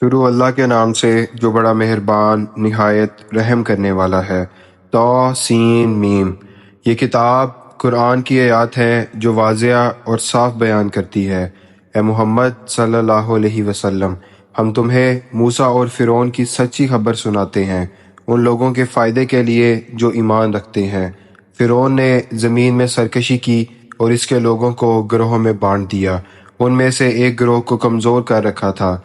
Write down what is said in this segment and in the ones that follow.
شروع اللہ کے نام سے جو بڑا مہربان، نہایت رحم کرنے والا ہے۔ تو، سین، میم۔ یہ کتاب قرآن کی آیات ہے جو واضح اور صاف بیان کرتی ہے۔ اے محمد صلی اللہ علیہ وسلم، ہم تمہیں موسیٰ اور فرعون کی سچی خبر سناتے ہیں۔ ان لوگوں کے فائدے کے لیے جو ایمان رکھتے ہیں۔ فرعون نے زمین میں سرکشی کی اور اس کے لوگوں کو گروہوں میں بانٹ دیا۔ ان میں سے ایک گروہ کو کمزور کر رکھا تھا۔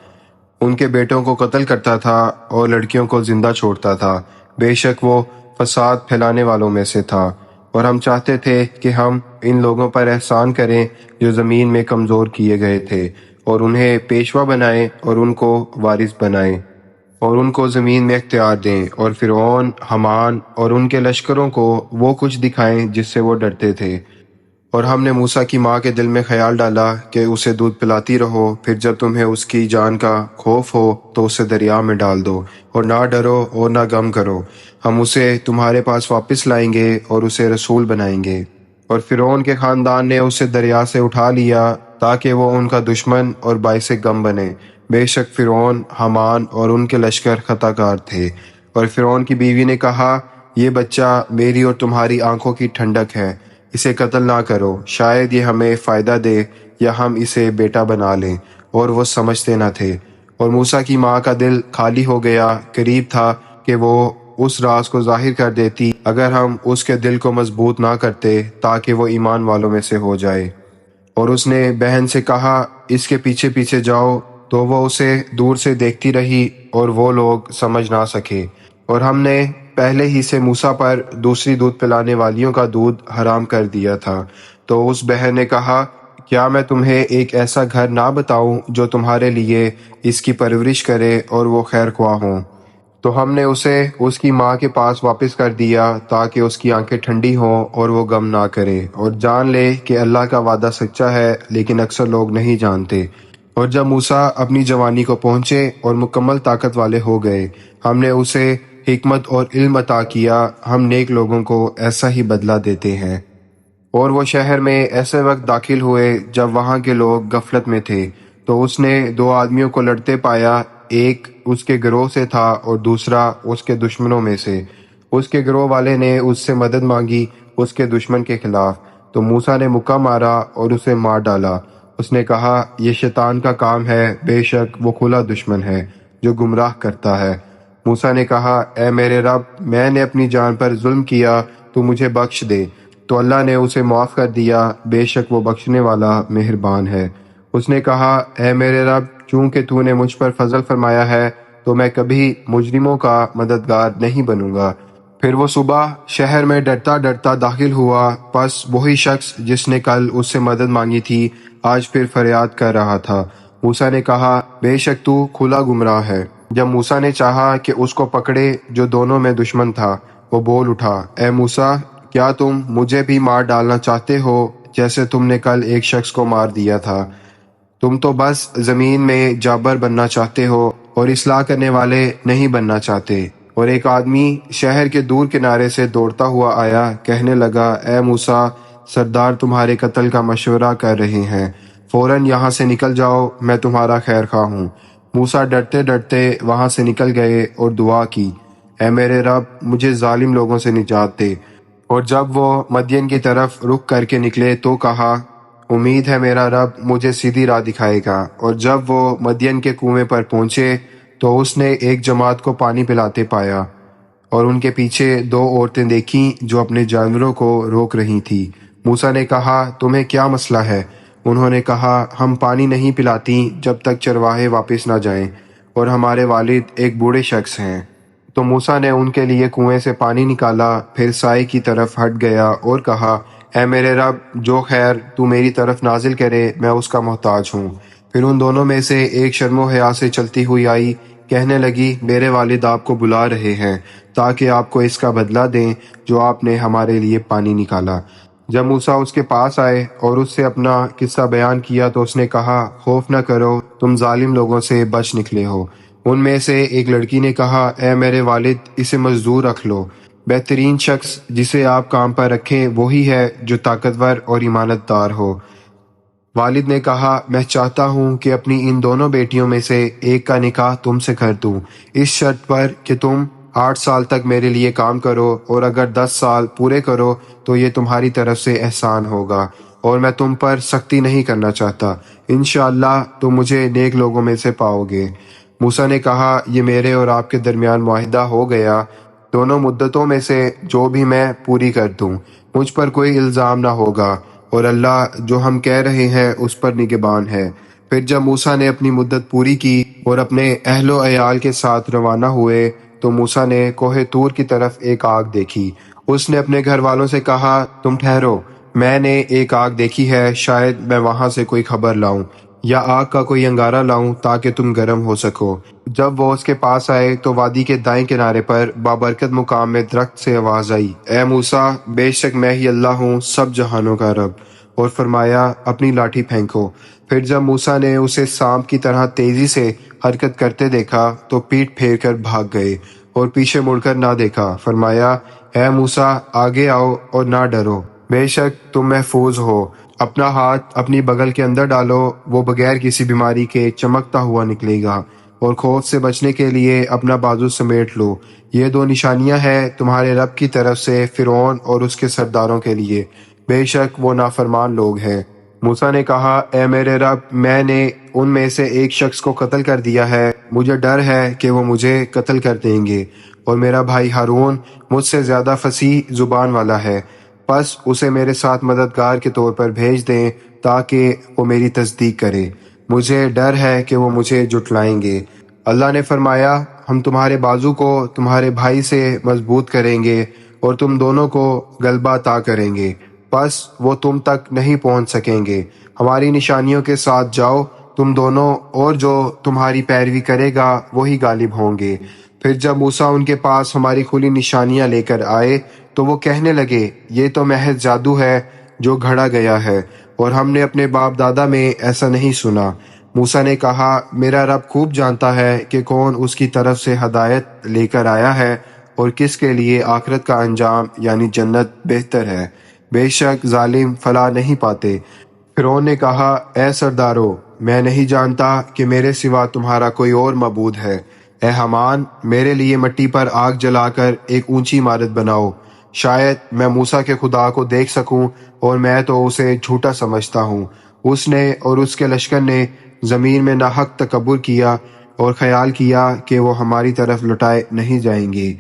ان کے بیٹوں کو قتل کرتا تھا اور لڑکیوں کو زندہ چھوڑتا تھا۔ بے شک وہ فساد پھیلانے والوں میں سے تھا۔ اور ہم چاہتے تھے کہ ہم ان لوگوں پر احسان کریں جو زمین میں کمزور کیے گئے تھے اور انہیں پیشوا بنائیں اور ان کو وارث بنائیں اور ان کو زمین میں اختیار دیں اور فرعون، حمان اور ان کے لشکروں کو وہ کچھ دکھائیں جس سے وہ ڈرتے تھے۔ اور ہم نے موسیٰ کی ماں کے دل میں خیال ڈالا کہ اسے دودھ پلاتی رہو، پھر جب تمہیں اس کی جان کا خوف ہو تو اسے دریا میں ڈال دو اور نہ ڈرو اور نہ غم کرو۔ ہم اسے تمہارے پاس واپس لائیں گے اور اسے رسول بنائیں گے۔ اور فرعون کے خاندان نے اسے دریا سے اٹھا لیا تاکہ وہ ان کا دشمن اور باعث غم بنے۔ بے شک فرعون، حمان اور ان کے لشکر خطا کار تھے۔ اور فرعون کی بیوی نے کہا، یہ بچہ میری اور تمہاری آنکھوں کی ٹھنڈک ہے۔ اسے قتل نہ کرو، شاید یہ ہمیں فائدہ دے یا ہم اسے بیٹا بنا لیں۔ اور وہ سمجھتے نہ تھے۔ اور موسیٰ کی ماں کا دل خالی ہو گیا، قریب تھا کہ وہ اس راز کو ظاہر کر دیتی۔ اگر ہم اس کے دل کو مضبوط نہ کرتے، تاکہ وہ ایمان والوں میں سے ہو جائے۔ اور اس نے بہن سے کہا، اس کے پیچھے پیچھے جاؤ۔ تو وہ اسے دور سے دیکھتی رہی اور وہ لوگ سمجھ نہ سکے۔ اور ہم نے پہلے ہی سے موسا پر دوسری دودھ پلانے والیوں کا دودھ حرام کر دیا تھا۔ تو اس بہن نے کہا، کیا میں تمہیں ایک ایسا گھر نہ بتاؤں جو تمہارے لیے اس کی پرورش کرے اور وہ خیر خواہ ہوں؟ تو ہم نے اسے اس کی ماں کے پاس واپس کر دیا تاکہ اس کی آنکھیں ٹھنڈی ہوں اور وہ غم نہ کرے۔ اور جان لے کہ اللہ کا وعدہ سچا ہے، لیکن اکثر لوگ نہیں جانتے۔ اور جب موسا اپنی جوانی کو پہنچے اور مکمل طاقت والے ہو گئے، ہم نے اسے حکمت اور علم عطا کیا، ہم نیک لوگوں کو ایسا ہی بدلہ دیتے ہیں۔ اور وہ شہر میں ایسے وقت داخل ہوئے جب وہاں کے لوگ غفلت میں تھے۔ تو اس نے دو آدمیوں کو لڑتے پایا، ایک اس کے گروہ سے تھا اور دوسرا اس کے دشمنوں میں سے۔ اس کے گروہ والے نے اس سے مدد مانگی اس کے دشمن کے خلاف۔ تو موسا نے مکہ مارا اور اسے مار ڈالا۔ اس نے کہا، یہ شیطان کا کام ہے، بے شک وہ کھلا دشمن ہے جو گمراہ کرتا ہے۔ موسا نے کہا، اے میرے رب، میں نے اپنی جان پر ظلم کیا، تو مجھے بخش دے۔ تو اللہ نے اسے معاف کر دیا، بے شک وہ بخشنے والا مہربان ہے۔ اس نے کہا، اے میرے رب، چونکہ تو نے مجھ پر فضل فرمایا ہے، تو میں کبھی مجرموں کا مددگار نہیں بنوں گا۔ پھر وہ صبح شہر میں ڈرتا ڈرتا داخل ہوا۔ پس وہی شخص جس نے کل اس سے مدد مانگی تھی، آج پھر فریاد کر رہا تھا۔ موسا نے کہا، بے شک تو کھلا گمراہ ہے۔ جب موسا نے چاہا کہ اس کو پکڑے جو دونوں میں دشمن تھا، وہ بول اٹھا، اے موسا کیا تم مجھے بھی مار ڈالنا چاہتے ہو جیسے تم نے کل ایک شخص کو مار دیا تھا؟ تم تو بس زمین میں جابر بننا چاہتے ہو اور اصلاح کرنے والے نہیں بننا چاہتے۔ اور ایک آدمی شہر کے دور کنارے سے دوڑتا ہوا آیا، کہنے لگا، اے موسا سردار تمہارے قتل کا مشورہ کر رہے ہیں۔ فوراً یہاں سے نکل جاؤ، میں تمہارا خیر خواہ ہوں۔ موسا ڈرتے ڈرتے وہاں سے نکل گئے اور دعا کی۔ اے میرے رب، مجھے ظالم لوگوں سے نجات دے۔ اور جب وہ مدین کی طرف رک کر کے نکلے تو کہا، امید ہے میرا رب، مجھے سیدھی راہ دکھائے گا۔ اور جب وہ مدین کے کنویں پر پہنچے تو اس نے ایک جماعت کو پانی پلاتے پایا۔ اور ان کے پیچھے دو عورتیں دیکھیں جو اپنے جانوروں کو روک رہی تھی موسا نے کہا، تمہیں کیا مسئلہ ہے؟ انہوں نے کہا، ہم پانی نہیں پلاتی جب تک چرواہے واپس نہ جائیں، اور ہمارے والد ایک بوڑھے شخص ہیں۔ تو موسا نے ان کے لیے کنویں سے پانی نکالا، پھر سائے کی طرف ہٹ گیا اور کہا، اے میرے رب، جو خیر تو میری طرف نازل کرے، میں اس کا محتاج ہوں۔ پھر ان دونوں میں سے ایک شرم و حیا سے چلتی ہوئی آئی، کہنے لگی، میرے والد آپ کو بلا رہے ہیں، تاکہ آپ کو اس کا بدلہ دیں جو آپ نے ہمارے لیے پانی نکالا۔ جب موسا اس کے پاس آئے اور اس سے اپنا قصہ بیان کیا تو اس نے کہا، خوف نہ کرو، تم ظالم لوگوں سے بچ نکلے ہو۔ ان میں سے ایک لڑکی نے کہا، اے میرے والد، اسے مزدور رکھ لو۔ بہترین شخص جسے آپ کام پر رکھیں وہی ہے جو طاقتور اور ایمانت دار ہو۔ والد نے کہا، میں چاہتا ہوں کہ اپنی ان دونوں بیٹیوں میں سے ایک کا نکاح تم سے کر دوں۔ اس شرط پر کہ تم آٹھ سال تک میرے لیے کام کرو اور اگر دس سال پورے کرو تو یہ تمہاری طرف سے احسان ہوگا اور میں تم پر سختی نہیں کرنا چاہتا۔ انشاءاللہ تم مجھے نیک لوگوں میں سے پاؤ گے۔ موسا نے کہا، یہ میرے اور آپ کے درمیان معاہدہ ہو گیا۔ دونوں مدتوں میں سے جو بھی میں پوری کر دوں، مجھ پر کوئی الزام نہ ہوگا اور اللہ جو ہم کہہ رہے ہیں اس پر نگبان ہے۔ پھر جب موسا نے اپنی مدت پوری کی اور اپنے اہل و عیال کے ساتھ روانہ ہوئے تو موسا نے کوہ تور کی طرف ایک آگ دیکھی۔ اس نے اپنے گھر والوں سے کہا، تم ٹھہرو، میں نے ایک آگ دیکھی ہے، شاید میں وہاں سے کوئی خبر لاؤں یا آگ کا کوئی انگارہ لاؤں تاکہ تم گرم ہو سکو۔ جب وہ اس کے پاس آئے تو وادی کے دائیں کنارے پر بابرکت مقام میں درخت سے آواز آئی۔ اے موسا بے شک میں ہی اللہ ہوں، سب جہانوں کا رب۔ اور فرمایا، اپنی لاٹھی پھینکو۔ پھر جب موسا نے اسے سانپ کی طرح تیزی سے حرکت کرتے دیکھا، تو پیٹ پھیر کر بھاگ گئے اور پیچھے مڑ کر نہ دیکھا۔ فرمایا، اے موسا آگے آؤ اور نہ ڈرو۔ بے شک تم محفوظ ہو۔ اپنا ہاتھ اپنی بغل کے اندر ڈالو، وہ بغیر کسی بیماری کے چمکتا ہوا نکلے گا۔ اور خوف سے بچنے کے لیے اپنا بازو سمیٹ لو۔ یہ دو نشانیاں ہیں تمہارے رب کی طرف سے فرعون اور اس کے سرداروں کے لیے۔ بے شک وہ نافرمان لوگ ہیں۔ موسا نے کہا، اے میرے رب، میں نے ان میں سے ایک شخص کو قتل کر دیا ہے۔ مجھے ڈر ہے کہ وہ مجھے قتل کر دیں گے۔ اور میرا بھائی ہارون مجھ سے زیادہ فصیح زبان والا ہے۔ پس اسے میرے ساتھ مددگار کے طور پر بھیج دیں تاکہ وہ میری تصدیق کرے۔ مجھے ڈر ہے کہ وہ مجھے جٹلائیں گے۔ اللہ نے فرمایا، ہم تمہارے بازو کو تمہارے بھائی سے مضبوط کریں گے اور تم دونوں کو غلبہ تا کریں گے۔ بس وہ تم تک نہیں پہنچ سکیں گے۔ ہماری نشانیوں کے ساتھ جاؤ۔ تم دونوں اور جو تمہاری پیروی کرے گا، وہی غالب ہوں گے۔ پھر جب موسا ان کے پاس ہماری کھلی نشانیاں لے کر آئے، تو وہ کہنے لگے، یہ تو محض جادو ہے جو گھڑا گیا ہے، اور ہم نے اپنے باپ دادا میں ایسا نہیں سنا۔ موسا نے کہا، میرا رب خوب جانتا ہے کہ کون اس کی طرف سے ہدایت لے کر آیا ہے، اور کس کے لیے آخرت کا انجام یعنی جنت، بہتر ہے۔ بے شک ظالم فلاح نہیں پاتے۔ فرون نے کہا، اے سردارو، میں نہیں جانتا کہ میرے سوا تمہارا کوئی اور مبود ہے۔ اے حمان، میرے لیے مٹی پر آگ جلا کر ایک اونچی عمارت بناؤ۔ شاید میں موسا کے خدا کو دیکھ سکوں اور میں تو اسے جھوٹا سمجھتا ہوں۔ اس نے اور اس کے لشکر نے زمین میں ناحق تکبر کیا اور خیال کیا کہ وہ ہماری طرف لٹائے نہیں جائیں گے۔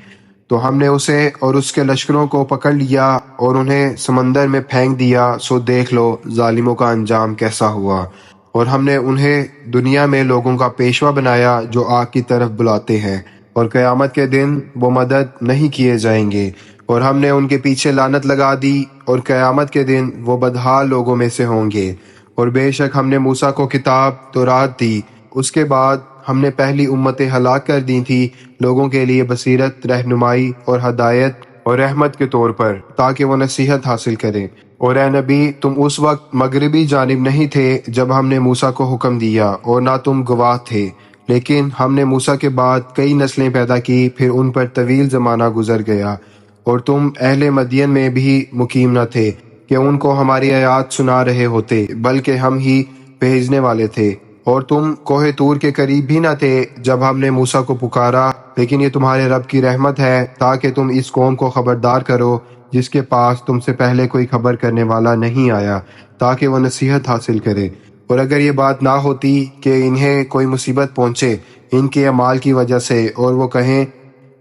تو ہم نے اسے اور اس کے لشکروں کو پکڑ لیا اور انہیں سمندر میں پھینک دیا، سو دیکھ لو ظالموں کا انجام کیسا ہوا۔ اور ہم نے انہیں دنیا میں لوگوں کا پیشوا بنایا جو آگ کی طرف بلاتے ہیں، اور قیامت کے دن وہ مدد نہیں کیے جائیں گے۔ اور ہم نے ان کے پیچھے لانت لگا دی اور قیامت کے دن وہ بدحال لوگوں میں سے ہوں گے۔ اور بے شک ہم نے موسا کو کتاب تو رات دی، اس کے بعد ہم نے پہلی امتیں ہلاک کر دی تھی لوگوں کے لیے بصیرت، رہنمائی اور ہدایت اور رحمت کے طور پر، تاکہ وہ نصیحت حاصل کریں۔ اور اے نبی، تم اس وقت مغربی جانب نہیں تھے جب ہم نے موسا کو حکم دیا اور نہ تم گواہ تھے۔ لیکن ہم نے موسا کے بعد کئی نسلیں پیدا کی، پھر ان پر طویل زمانہ گزر گیا۔ اور تم اہل مدین میں بھی مقیم نہ تھے کہ ان کو ہماری آیات سنا رہے ہوتے، بلکہ ہم ہی بھیجنے والے تھے۔ اور تم کوہ تور کے قریب بھی نہ تھے جب ہم نے موسا کو پکارا، لیکن یہ تمہارے رب کی رحمت ہے تاکہ تم اس قوم کو خبردار کرو جس کے پاس تم سے پہلے کوئی خبر کرنے والا نہیں آیا، تاکہ وہ نصیحت حاصل کرے۔ اور اگر یہ بات نہ ہوتی کہ انہیں کوئی مصیبت پہنچے ان کے اعمال کی وجہ سے اور وہ کہیں،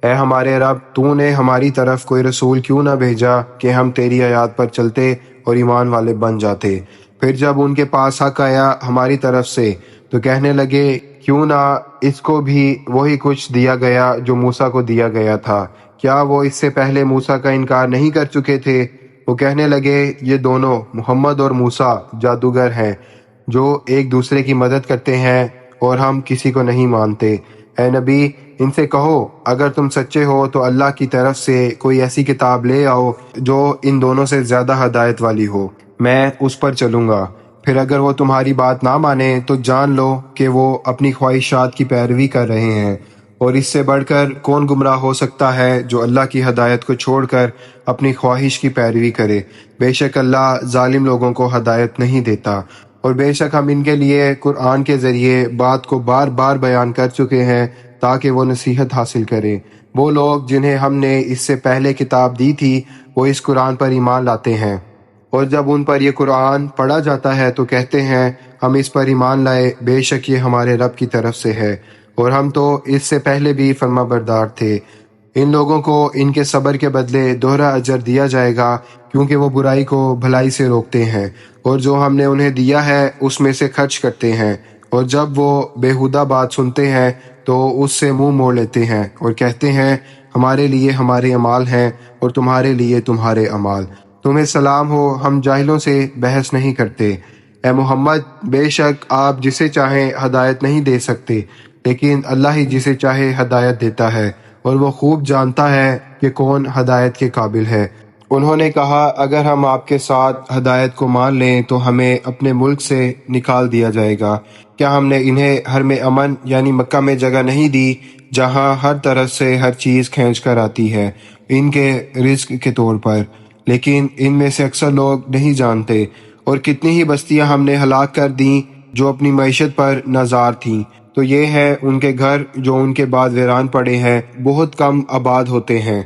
اے ہمارے رب، تو نے ہماری طرف کوئی رسول کیوں نہ بھیجا کہ ہم تیری آیات پر چلتے اور ایمان والے بن جاتے؟ پھر جب ان کے پاس حق آیا ہماری طرف سے تو کہنے لگے، کیوں نہ اس کو بھی وہی کچھ دیا گیا جو موسا کو دیا گیا تھا؟ کیا وہ اس سے پہلے موسا کا انکار نہیں کر چکے تھے؟ وہ کہنے لگے، یہ دونوں، محمد اور موسا جادوگر ہیں، جو ایک دوسرے کی مدد کرتے ہیں اور ہم کسی کو نہیں مانتے۔ اے نبی، ان سے کہو، اگر تم سچے ہو تو اللہ کی طرف سے کوئی ایسی کتاب لے آؤ جو ان دونوں سے زیادہ ہدایت والی ہو۔ میں اس پر چلوں گا۔ پھر اگر وہ تمہاری بات نہ مانے تو جان لو کہ وہ اپنی خواہشات کی پیروی کر رہے ہیں۔ اور اس سے بڑھ کر کون گمراہ ہو سکتا ہے جو اللہ کی ہدایت کو چھوڑ کر اپنی خواہش کی پیروی کرے؟ بے شک اللہ ظالم لوگوں کو ہدایت نہیں دیتا۔ اور بے شک ہم ان کے لیے قرآن کے ذریعے بات کو بار بار بیان کر چکے ہیں تاکہ وہ نصیحت حاصل کریں وہ لوگ جنہیں ہم نے اس سے پہلے کتاب دی تھی، وہ اس قرآن پر ایمان لاتے ہیں۔ اور جب ان پر یہ قرآن پڑھا جاتا ہے تو کہتے ہیں، ہم اس پر ایمان لائے، بے شک یہ ہمارے رب کی طرف سے ہے۔ اور ہم تو اس سے پہلے بھی فرما بردار تھے۔ ان لوگوں کو ان کے صبر کے بدلے دوہرا اجر دیا جائے گا، کیونکہ وہ برائی کو بھلائی سے روکتے ہیں۔ اور جو ہم نے انہیں دیا ہے، اس میں سے خرچ کرتے ہیں۔ اور جب وہ بےحدہ بات سنتے ہیں، تو اس سے منہ موڑ لیتے ہیں۔ اور کہتے ہیں، ہمارے لیے ہمارے امال ہیں اور تمہارے لیے تمہارے امال۔ تمہیں سلام ہو، ہم جاہلوں سے بحث نہیں کرتے۔ اے محمد، بے شک آپ جسے چاہیں ہدایت نہیں دے سکتے، لیکن اللہ ہی جسے چاہے ہدایت دیتا ہے، اور وہ خوب جانتا ہے کہ کون ہدایت کے قابل ہے۔ انہوں نے کہا، اگر ہم آپ کے ساتھ ہدایت کو مان لیں تو ہمیں اپنے ملک سے نکال دیا جائے گا۔ کیا ہم نے انہیں ہر میں امن یعنی مکہ میں جگہ نہیں دی جہاں ہر طرف سے ہر چیز کھینچ کر آتی ہے، ان کے رزق کے طور پر؟ لیکن ان میں سے اکثر لوگ نہیں جانتے اور کتنی ہی بستیاں ہم نے ہلاک کر دیں جو اپنی معیشت پر نظار تھیں۔ تو یہ ہے ان کے گھر جو ان کے بعد ویران پڑے ہیں، بہت کم آباد ہوتے ہیں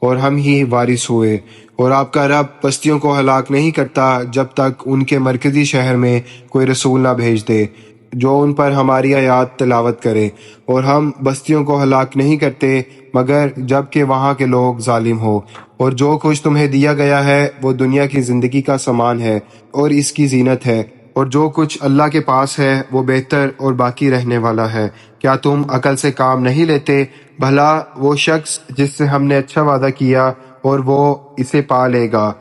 اور ہم ہی وارث ہوئے۔ اور آپ کا رب بستیوں کو ہلاک نہیں کرتا جب تک ان کے مرکزی شہر میں کوئی رسول نہ بھیج دے۔ جو ان پر ہماری آیات تلاوت کرے، اور ہم بستیوں کو ہلاک نہیں کرتے، مگر جبکہ وہاں کے لوگ ظالم ہو۔ اور جو کچھ تمہیں دیا گیا ہے، وہ دنیا کی زندگی کا سامان ہے، اور اس کی زینت ہے۔ اور جو کچھ اللہ کے پاس ہے، وہ بہتر اور باقی رہنے والا ہے۔ کیا تم عقل سے کام نہیں لیتے؟ بھلا وہ شخص جس سے ہم نے اچھا وعدہ کیا، اور وہ اسے پا لے گا۔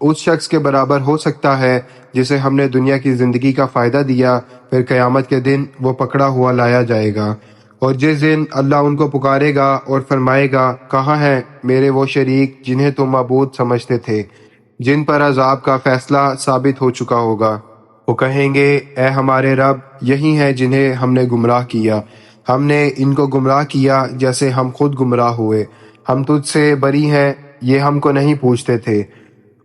اس شخص کے برابر ہو سکتا ہے جسے ہم نے دنیا کی زندگی کا فائدہ دیا، پھر قیامت کے دن وہ پکڑا ہوا لایا جائے گا۔ اور جس دن اللہ ان کو پکارے گا اور فرمائے گا، کہاں ہیں میرے وہ شریک جنہیں تم معبود سمجھتے تھے، جن پر عذاب کا فیصلہ ثابت ہو چکا ہوگا۔ وہ کہیں گے، اے ہمارے رب، یہی ہیں جنہیں ہم نے گمراہ کیا۔ ہم نے ان کو گمراہ کیا جیسے ہم خود گمراہ ہوئے۔ ہم تجھ سے بری ہیں، یہ ہم کو نہیں پوچھتے تھے۔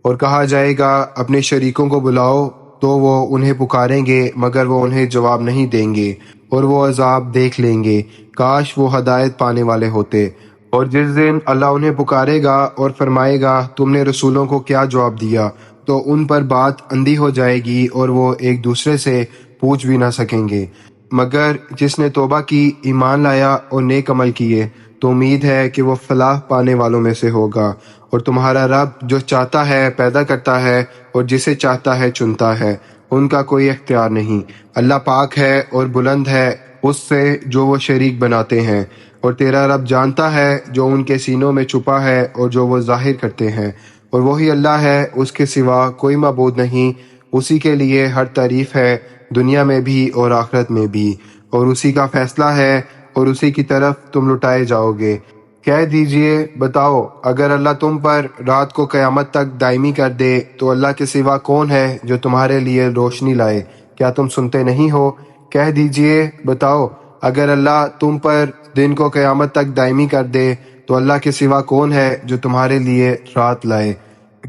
اور کہا جائے گا، اپنے شریکوں کو بلاؤ تو وہ انہیں پکاریں گے، مگر وہ انہیں جواب نہیں دیں گے اور وہ عذاب دیکھ لیں گے۔ کاش وہ ہدایت پانے والے ہوتے۔ اور جس دن اللہ انہیں پکارے گا اور فرمائے گا، تم نے رسولوں کو کیا جواب دیا؟ تو ان پر بات اندھی ہو جائے گی اور وہ ایک دوسرے سے پوچھ بھی نہ سکیں گے۔ مگر جس نے توبہ کی، ایمان لایا اور نیک عمل کیے، تو امید ہے کہ وہ فلاح پانے والوں میں سے ہوگا۔ اور تمہارا رب جو چاہتا ہے پیدا کرتا ہے اور جسے چاہتا ہے چنتا ہے، ان کا کوئی اختیار نہیں۔ اللہ پاک ہے اور بلند ہے، اس سے جو وہ شریک بناتے ہیں۔ اور تیرا رب جانتا ہے جو ان کے سینوں میں چھپا ہے اور جو وہ ظاہر کرتے ہیں۔ اور وہی اللہ ہے، اس کے سوا کوئی معبود نہیں۔ اسی کے لیے ہر تعریف ہے، دنیا میں بھی اور آخرت میں بھی۔ اور اسی کا فیصلہ ہے، اور اسی کی طرف تم لٹائے جاؤ گے۔ کہہ دیجیے، بتاؤ، اگر اللہ تم پر رات کو قیامت تک دائمی کر دے، تو اللہ کے سوا کون ہے جو تمہارے لیے روشنی لائے؟ کیا تم سنتے نہیں ہو؟ کہہ دیجیے، بتاؤ، اگر اللہ تم پر دن کو قیامت تک دائمی کر دے، تو اللہ کے سوا کون ہے جو تمہارے لیے رات لائے؟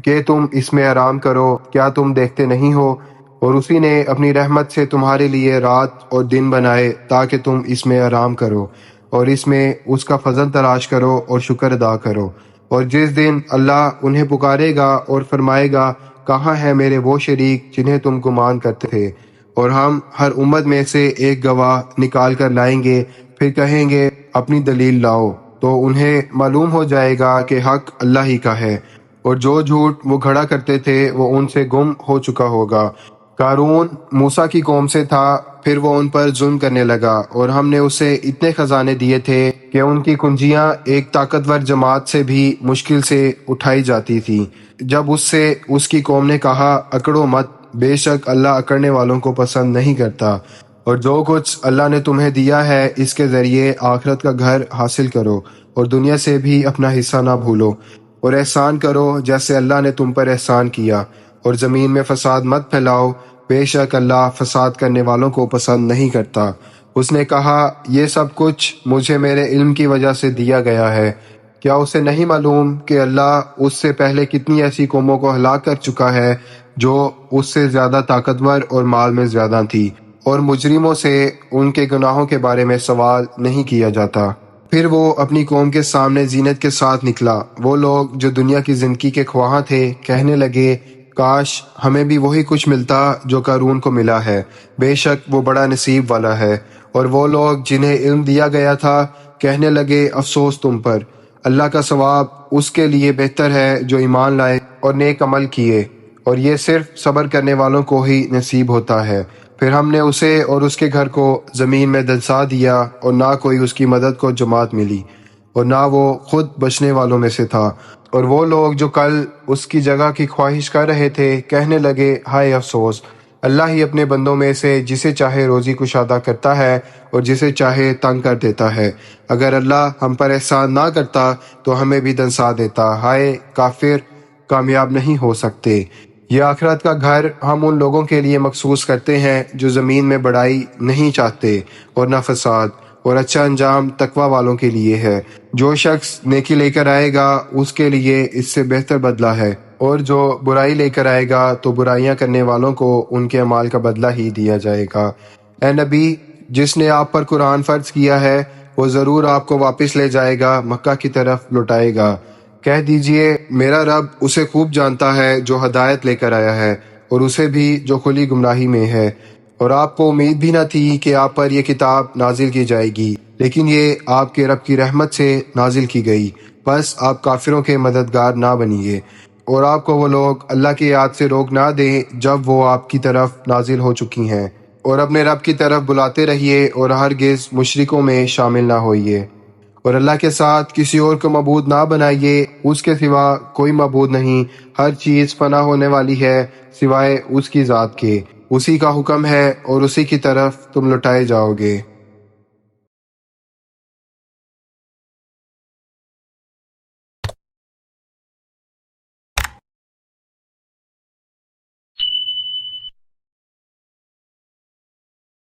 کہ تم اس میں آرام کرو، کیا تم دیکھتے نہیں ہو؟ اور اسی نے اپنی رحمت سے تمہارے لیے رات اور دن بنائے تاکہ تم اس میں آرام کرو۔ اور اس میں اس کا فضل تلاش کرو اور شکر ادا کرو۔ اور جس دن اللہ انہیں پکارے گا اور فرمائے گا، کہاں ہے میرے وہ شریک جنہیں تم گمان کرتے تھے؟ اور ہم ہر امت میں سے ایک گواہ نکال کر لائیں گے، پھر کہیں گے، اپنی دلیل لاؤ۔ تو انہیں معلوم ہو جائے گا کہ حق اللہ ہی کا ہے۔ اور جو جھوٹ وہ گھڑا کرتے تھے، وہ ان سے گم ہو چکا ہوگا۔ کارون موسا کی قوم سے تھا، پھر وہ ان پر ظلم کرنے لگا اور ہم نے اسے اتنے خزانے دیے تھے کہ ان کی کنجیاں ایک طاقتور جماعت سے بھی مشکل سے اٹھائی جاتی تھی۔ جب اس سے اس کی قوم نے کہا، اکڑو مت، بے شک اللہ اکڑنے والوں کو پسند نہیں کرتا۔ اور جو کچھ اللہ نے تمہیں دیا ہے، اس کے ذریعے آخرت کا گھر حاصل کرو اور دنیا سے بھی اپنا حصہ نہ بھولو۔ اور احسان کرو جیسے اللہ نے تم پر احسان کیا۔ اور زمین میں فساد مت پھیلاؤ۔ بے شک اللہ فساد کرنے والوں کو پسند نہیں کرتا۔ اس نے کہا، یہ سب کچھ مجھے میرے علم کی وجہ سے دیا گیا ہے۔ کیا اسے نہیں معلوم کہ اللہ اس سے پہلے کتنی ایسی قوموں کو ہلاک کر چکا ہے جو اس سے زیادہ طاقتور اور مال میں زیادہ تھی، اور مجرموں سے ان کے گناہوں کے بارے میں سوال نہیں کیا جاتا۔ پھر وہ اپنی قوم کے سامنے زینت کے ساتھ نکلا۔ وہ لوگ جو دنیا کی زندگی کے خواہاں تھے، کہنے لگے کاش ہمیں بھی وہی کچھ ملتا جو قارون کو ملا ہے۔ بے شک وہ بڑا نصیب والا ہے۔ اور وہ لوگ جنہیں علم دیا گیا تھا کہنے لگے، افسوس تم پر۔ اللہ کا ثواب اس کے لیے بہتر ہے جو ایمان لائے اور نیک عمل کیے۔ اور یہ صرف صبر کرنے والوں کو ہی نصیب ہوتا ہے۔ پھر ہم نے اسے اور اس کے گھر کو زمین میں دنسا دیا اور نہ کوئی اس کی مدد کو جماعت ملی۔ اور نہ وہ خود بچنے والوں میں سے تھا۔ اور وہ لوگ جو کل اس کی جگہ کی خواہش کر رہے تھے، کہنے لگے، ہائے افسوس، اللہ ہی اپنے بندوں میں سے جسے چاہے روزی کشادہ کرتا ہے اور جسے چاہے تنگ کر دیتا ہے۔ اگر اللہ ہم پر احسان نہ کرتا تو ہمیں بھی دنسا دیتا۔ ہائے کافر، کامیاب نہیں ہو سکتے۔ یہ آخرت کا گھر ہم ان لوگوں کے لیے مخصوص کرتے ہیں جو زمین میں بڑائی نہیں چاہتے اور نہ فساد۔ اور اچھا انجام تقوی والوں کے لیے ہے۔ جو شخص نیکی لے کر آئے گا، اس کے لیے اس سے بہتر بدلہ ہے۔ اور جو برائی لے کر آئے گا، تو برائیاں کرنے والوں کو ان کے اعمال کا بدلہ ہی دیا جائے گا۔ اے نبی، جس نے آپ پر قرآن فرض کیا ہے، وہ ضرور آپ کو واپس لے جائے گا، مکہ کی طرف لوٹائے گا۔ کہہ دیجیے، میرا رب اسے خوب جانتا ہے جو ہدایت لے کر آیا ہے، اور اسے بھی جو کھلی گمراہی میں ہے۔ اور آپ کو امید بھی نہ تھی کہ آپ پر یہ کتاب نازل کی جائے گی، لیکن یہ آپ کے رب کی رحمت سے نازل کی گئی۔ بس آپ کافروں کے مددگار نہ بنیے، اور آپ کو وہ لوگ اللہ کی یاد سے روک نہ دیں جب وہ آپ کی طرف نازل ہو چکی ہیں۔ اور اپنے رب کی طرف بلاتے رہیے اور ہرگز مشرکوں میں شامل نہ ہوئیے۔ اور اللہ کے ساتھ کسی اور کو معبود نہ بنائیے، اس کے سوا کوئی معبود نہیں۔ ہر چیز فنا ہونے والی ہے، سوائے اس کی ذات کے۔ اسی کا حکم ہے اور اسی کی طرف تم لٹائے جاؤ گے۔